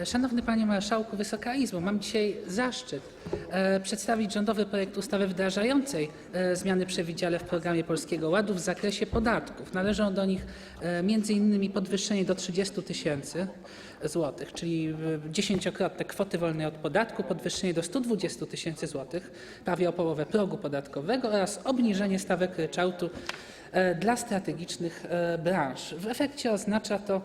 E, Szanowny Panie Marszałku, Wysoka Izbo, mam dzisiaj zaszczyt e, przedstawić rządowy projekt ustawy wdrażającej e, zmiany przewidziane w programie Polskiego Ładu w zakresie podatków. Należą do nich m.in. podwyższenie do 30 tysięcy złotych, czyli dziesięciokrotne kwoty wolnej od podatku, podwyższenie do 120 tysięcy złotych, prawie o połowę progu podatkowego oraz obniżenie stawek ryczałtu dla strategicznych branż. W efekcie oznacza to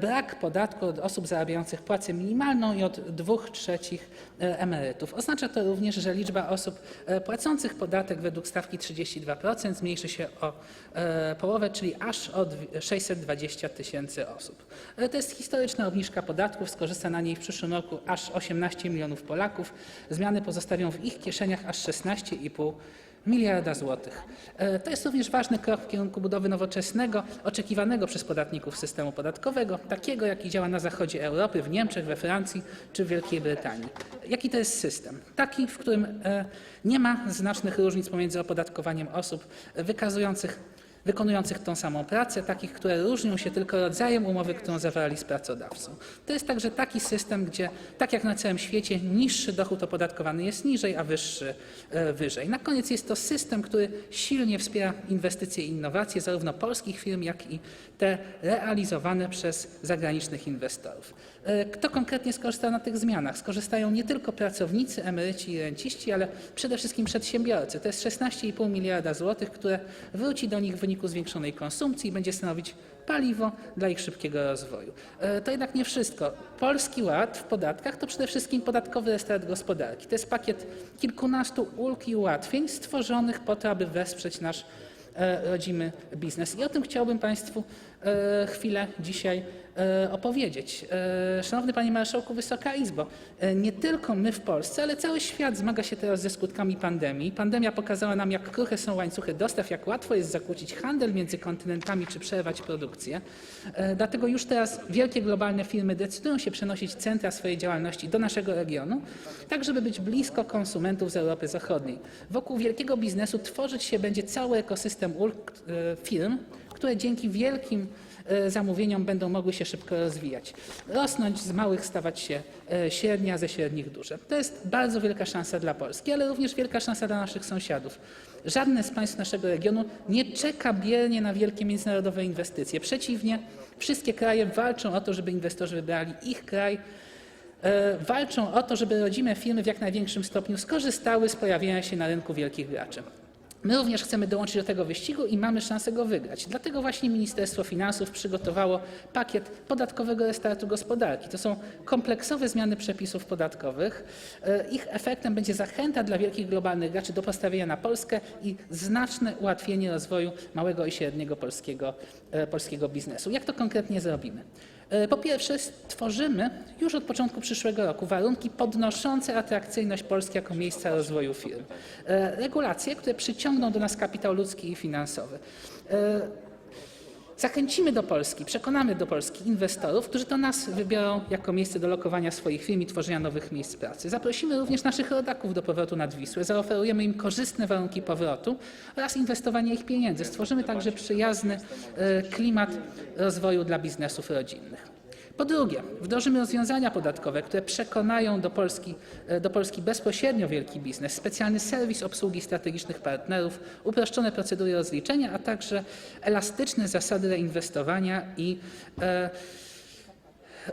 brak podatku od osób zarabiających płacę minimalną i od 2 trzecich e, emerytów. Oznacza to również, że liczba osób e, płacących podatek według stawki 32% zmniejszy się o e, połowę, czyli aż o dw- 620 tysięcy osób. E, To jest historyczna obniżka podatków, skorzysta na niej w przyszłym roku aż 18 milionów Polaków. Zmiany pozostawią w ich kieszeniach aż 16,5 miliarda złotych. E, To jest również ważny krok w kierunku budowy nowoczesnego, oczekiwanego przez podatników systemu podatkowego, takiego jaki działa na zachodzie Europy, w Niemczech, we Francji czy w Wielkiej Brytanii. Jaki to jest system? Taki, w którym e, nie ma znacznych różnic pomiędzy opodatkowaniem osób wykazujących wykonujących tą samą pracę, takich, które różnią się tylko rodzajem umowy, którą zawarli z pracodawcą. To jest także taki system, gdzie tak jak na całym świecie niższy dochód opodatkowany jest niżej, a wyższy e, wyżej. Na koniec jest to system, który silnie wspiera inwestycje i innowacje zarówno polskich firm, jak i te realizowane przez zagranicznych inwestorów. E, Kto konkretnie skorzysta na tych zmianach? Skorzystają nie tylko pracownicy, emeryci i renciści, ale przede wszystkim przedsiębiorcy. To jest 16,5 miliarda złotych, które wróci do nich w wyniku zwiększonej konsumpcji i będzie stanowić paliwo dla ich szybkiego rozwoju. E, To jednak nie wszystko. Polski Ład w podatkach to przede wszystkim podatkowy restart gospodarki. To jest pakiet kilkunastu ulg i ułatwień stworzonych po to, aby wesprzeć nasz e, rodzimy biznes. I o tym chciałbym Państwu e, chwilę dzisiaj opowiedzieć. E, Szanowny Panie Marszałku, Wysoka Izbo, e, nie tylko my w Polsce, ale cały świat zmaga się teraz ze skutkami pandemii. Pandemia pokazała nam, jak kruche są łańcuchy dostaw, jak łatwo jest zakłócić handel między kontynentami czy przerwać produkcję. E, Dlatego już teraz wielkie globalne firmy decydują się przenosić centra swojej działalności do naszego regionu, tak żeby być blisko konsumentów z Europy Zachodniej. Wokół wielkiego biznesu tworzyć się będzie cały ekosystem ulg e, firm, które dzięki wielkim e, zamówieniom będą mogły się szybko rozwijać. Rosnąć z małych, stawać się e, średnie, a ze średnich duże. To jest bardzo wielka szansa dla Polski, ale również wielka szansa dla naszych sąsiadów. Żadne z państw naszego regionu nie czeka biernie na wielkie międzynarodowe inwestycje. Przeciwnie, wszystkie kraje walczą o to, żeby inwestorzy wybrali ich kraj, e, walczą o to, żeby rodzime firmy w jak największym stopniu skorzystały z pojawienia się na rynku wielkich graczy. My również chcemy dołączyć do tego wyścigu i mamy szansę go wygrać. Dlatego właśnie Ministerstwo Finansów przygotowało pakiet podatkowego restartu gospodarki. To są kompleksowe zmiany przepisów podatkowych. E, Ich efektem będzie zachęta dla wielkich globalnych graczy do postawienia na Polskę i znaczne ułatwienie rozwoju małego i średniego polskiego, e, polskiego biznesu. Jak to konkretnie zrobimy? E, Po pierwsze, stworzymy już od początku przyszłego roku warunki podnoszące atrakcyjność Polski jako miejsca rozwoju firm. E, Regulacje, które przyciągną do nas kapitał ludzki i finansowy. Zachęcimy do Polski, przekonamy do Polski inwestorów, którzy to nas wybiorą jako miejsce do lokowania swoich firm i tworzenia nowych miejsc pracy. Zaprosimy również naszych rodaków do powrotu nad Wisłę, zaoferujemy im korzystne warunki powrotu oraz inwestowania ich pieniędzy. Stworzymy także przyjazny e, klimat rozwoju dla biznesów rodzinnych. Po drugie, wdrożymy rozwiązania podatkowe, które przekonają do Polski, e, do Polski bezpośrednio wielki biznes, specjalny serwis obsługi strategicznych partnerów, uproszczone procedury rozliczenia, a także elastyczne zasady reinwestowania i e,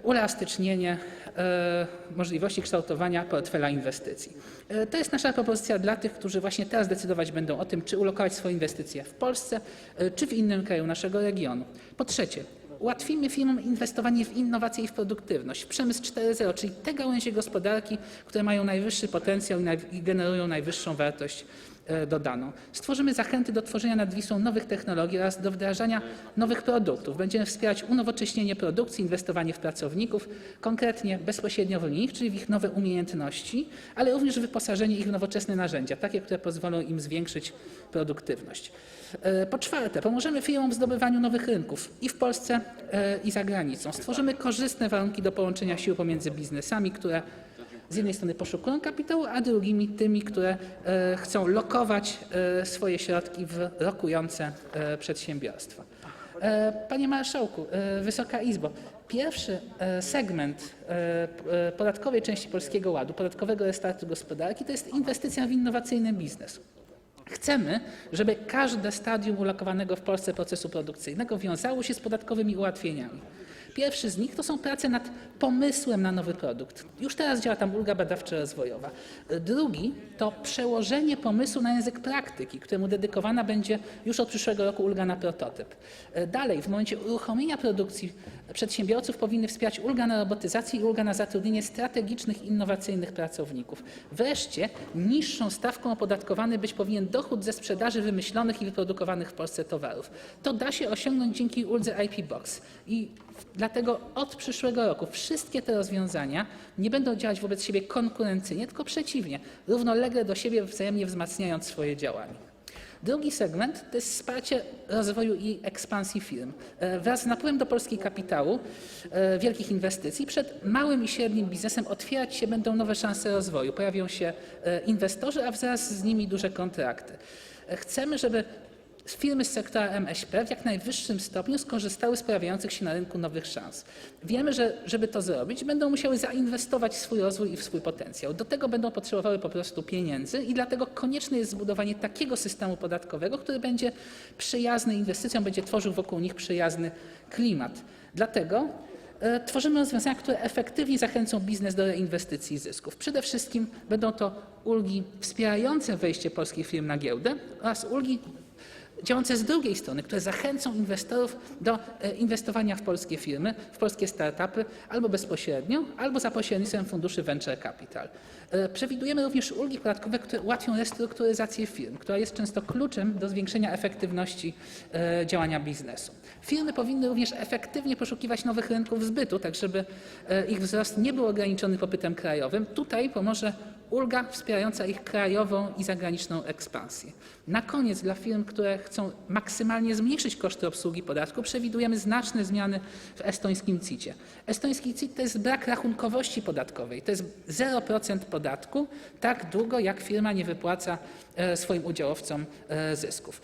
uelastycznienie e, możliwości kształtowania portfela inwestycji. E, To jest nasza propozycja dla tych, którzy właśnie teraz decydować będą o tym, czy ulokować swoje inwestycje w Polsce, e, czy w innym kraju naszego regionu. Po trzecie, ułatwimy firmom inwestowanie w innowacje i w produktywność, w przemysł 4.0, czyli te gałęzie gospodarki, które mają najwyższy potencjał i generują najwyższą wartość e, dodaną. Stworzymy zachęty do tworzenia nad Wisłą nowych technologii oraz do wdrażania nowych produktów. Będziemy wspierać unowocześnienie produkcji, inwestowanie w pracowników, konkretnie bezpośrednio w nich, czyli w ich nowe umiejętności, ale również wyposażenie ich w nowoczesne narzędzia, takie, które pozwolą im zwiększyć produktywność. E, Po czwarte, pomożemy firmom w zdobywaniu nowych rynków i w Polsce, e, i za granicą. Stworzymy korzystne warunki do połączenia sił pomiędzy biznesami, które z jednej strony poszukują kapitału, a drugimi tymi, które e, chcą lokować e, swoje środki w rokujące e, przedsiębiorstwa. Panie Marszałku, Wysoka Izbo, Pierwszy segment podatkowej części Polskiego Ładu, podatkowego restartu gospodarki, to jest inwestycja w innowacyjny biznes. Chcemy, żeby każde stadium ulokowanego w Polsce procesu produkcyjnego wiązało się z podatkowymi ułatwieniami. Pierwszy z nich to są prace nad pomysłem na nowy produkt. Już teraz działa tam ulga badawczo-rozwojowa. Drugi to przełożenie pomysłu na język praktyki, któremu dedykowana będzie już od przyszłego roku ulga na prototyp. Dalej, w momencie uruchomienia produkcji przedsiębiorców powinny wspierać ulga na robotyzację i ulga na zatrudnienie strategicznych, innowacyjnych pracowników. Wreszcie niższą stawką opodatkowany być powinien dochód ze sprzedaży wymyślonych i wyprodukowanych w Polsce towarów. To da się osiągnąć dzięki uldze IP Box. I dlatego od przyszłego roku wszystkie te rozwiązania nie będą działać wobec siebie konkurencyjnie, tylko przeciwnie, równolegle do siebie wzajemnie wzmacniając swoje działanie. Drugi segment to jest wsparcie rozwoju i ekspansji firm. E, Wraz z napływem do Polski kapitału, e, wielkich inwestycji, przed małym i średnim biznesem otwierać się będą nowe szanse rozwoju. Pojawią się e, inwestorzy, a wraz z nimi duże kontrakty. Chcemy, żeby firmy z sektora MŚP w jak najwyższym stopniu skorzystały z pojawiających się na rynku nowych szans. Wiemy, że żeby to zrobić, będą musiały zainwestować w swój rozwój i w swój potencjał. Do tego będą potrzebowały po prostu pieniędzy i dlatego konieczne jest zbudowanie takiego systemu podatkowego, który będzie przyjazny inwestycjom, będzie tworzył wokół nich przyjazny klimat. Dlatego e, tworzymy rozwiązania, które efektywnie zachęcą biznes do reinwestycji i zysków. Przede wszystkim będą to ulgi wspierające wejście polskich firm na giełdę oraz ulgi działające z drugiej strony, które zachęcą inwestorów do e, inwestowania w polskie firmy, w polskie startupy albo bezpośrednio, albo za pośrednictwem funduszy venture capital. E, Przewidujemy również ulgi podatkowe, które ułatwią restrukturyzację firm, która jest często kluczem do zwiększenia efektywności e, działania biznesu. Firmy powinny również efektywnie poszukiwać nowych rynków zbytu, tak żeby ich wzrost nie był ograniczony popytem krajowym. Tutaj pomoże ulga wspierająca ich krajową i zagraniczną ekspansję. Na koniec dla firm, które chcą maksymalnie zmniejszyć koszty obsługi podatku, przewidujemy znaczne zmiany w estońskim CIT-ie. Estoński CIT to jest brak rachunkowości podatkowej, to jest 0% podatku, tak długo jak firma nie wypłaca e, swoim udziałowcom e, zysków.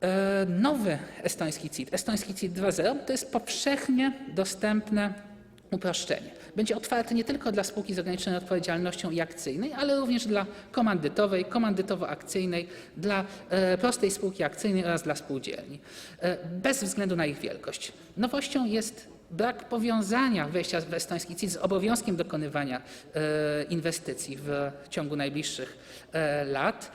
E, Nowy estoński CIT, estoński CIT 2.0, to jest powszechnie dostępne uproszczenie. Będzie otwarty nie tylko dla spółki z ograniczoną odpowiedzialnością i akcyjnej, ale również dla komandytowej, komandytowo-akcyjnej, dla e, prostej spółki akcyjnej oraz dla spółdzielni, e, bez względu na ich wielkość. Nowością jest brak powiązania wejścia w estoński CIT z obowiązkiem dokonywania e, inwestycji w ciągu najbliższych lat.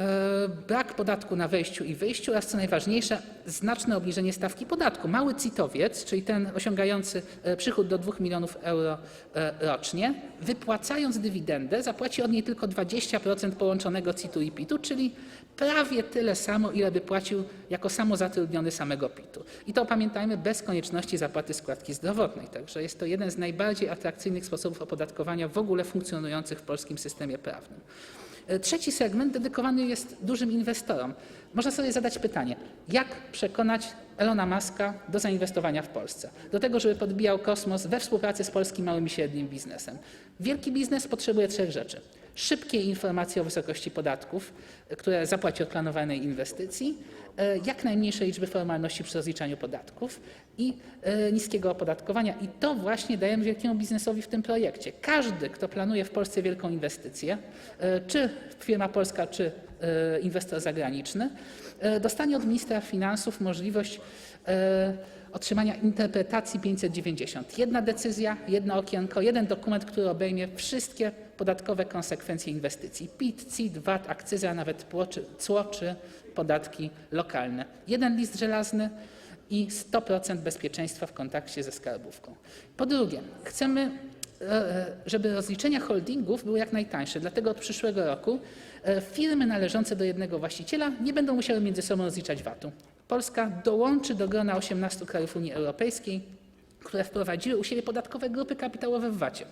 E, Brak podatku na wejściu i wyjściu oraz co najważniejsze, znaczne obniżenie stawki podatku. Mały CIT-owiec, czyli ten osiągający e, przychód do 2 milionów euro e, rocznie, wypłacając dywidendę, zapłaci od niej tylko 20% połączonego CIT-u i PIT-u, czyli prawie tyle samo, ile by płacił jako samozatrudniony samego PIT-u. I to pamiętajmy, bez konieczności zapłaty składki zdrowotnej. Także jest to jeden z najbardziej atrakcyjnych sposobów opodatkowania w ogóle funkcjonujących w polskim systemie prawnym. Trzeci segment dedykowany jest dużym inwestorom. Można sobie zadać pytanie, jak przekonać Elona Muska do zainwestowania w Polsce? Do tego, żeby podbijał kosmos we współpracy z polskim małym i średnim biznesem. Wielki biznes potrzebuje trzech rzeczy. Szybkiej informacji o wysokości podatków, które zapłaci od planowanej inwestycji, jak najmniejszej liczby formalności przy rozliczaniu podatków i e, niskiego opodatkowania. I to właśnie dajemy wielkiemu biznesowi w tym projekcie. Każdy, kto planuje w Polsce wielką inwestycję, e, czy firma polska, czy e, inwestor zagraniczny, e, dostanie od ministra finansów możliwość e, otrzymania interpretacji 590. Jedna decyzja, jedno okienko, jeden dokument, który obejmie wszystkie podatkowe konsekwencje inwestycji. PIT, CIT, VAT, akcyza, nawet cło czy podatki lokalne. Jeden list żelazny i 100% bezpieczeństwa w kontakcie ze skarbówką. Po drugie, chcemy e, żeby rozliczenia holdingów były jak najtańsze. Dlatego od przyszłego roku e, firmy należące do jednego właściciela nie będą musiały między sobą rozliczać VAT-u. Polska dołączy do grona 18 krajów Unii Europejskiej, które wprowadziły u siebie podatkowe grupy kapitałowe w VAT-cie.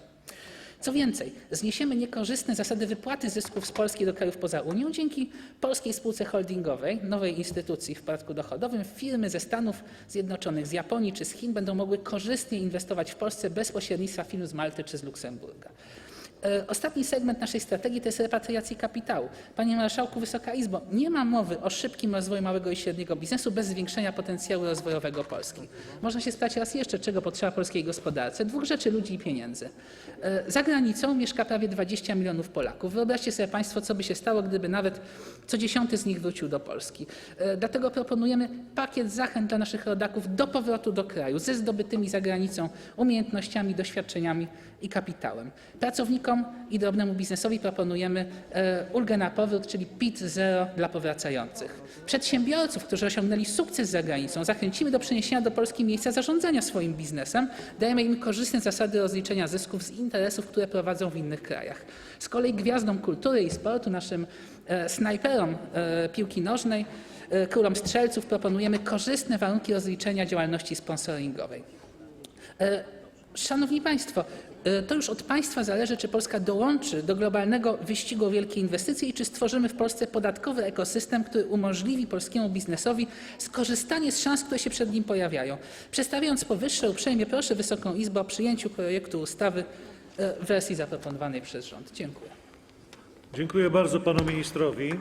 Co więcej, zniesiemy niekorzystne zasady wypłaty zysków z Polski do krajów poza Unią. Dzięki polskiej spółce holdingowej, nowej instytucji w podatku dochodowym, firmy ze Stanów Zjednoczonych, z Japonii czy z Chin będą mogły korzystnie inwestować w Polsce bez pośrednictwa firm z Malty czy z Luksemburga. E, Ostatni segment naszej strategii to jest repatriacja kapitału. Panie Marszałku, Wysoka Izbo, nie ma mowy o szybkim rozwoju małego i średniego biznesu bez zwiększenia potencjału rozwojowego Polski. Można się spytać raz jeszcze, czego potrzeba polskiej gospodarce. Dwóch rzeczy, ludzi i pieniędzy. E, Za granicą mieszka prawie 20 milionów Polaków. Wyobraźcie sobie Państwo, co by się stało, gdyby nawet co dziesiąty z nich wrócił do Polski. E, Dlatego proponujemy pakiet zachęt dla naszych rodaków do powrotu do kraju ze zdobytymi za granicą umiejętnościami, doświadczeniami i kapitałem. Pracownikom i drobnemu biznesowi proponujemy e, ulgę na powrót, czyli PIT zero dla powracających. Przedsiębiorców, którzy osiągnęli sukces za granicą, zachęcimy do przeniesienia do Polski miejsca zarządzania swoim biznesem. Dajemy im korzystne zasady rozliczenia zysków z interesów, które prowadzą w innych krajach. Z kolei gwiazdom kultury i sportu, naszym e, snajperom e, piłki nożnej, królom strzelców proponujemy korzystne warunki rozliczenia działalności sponsoringowej. Szanowni Państwo, to już od Państwa zależy, czy Polska dołączy do globalnego wyścigu o wielkie inwestycje i czy stworzymy w Polsce podatkowy ekosystem, który umożliwi polskiemu biznesowi skorzystanie z szans, które się przed nim pojawiają. Przedstawiając powyższe, uprzejmie proszę Wysoką Izbę o przyjęciu projektu ustawy e, w wersji zaproponowanej przez rząd. Dziękuję. Dziękuję bardzo panu ministrowi.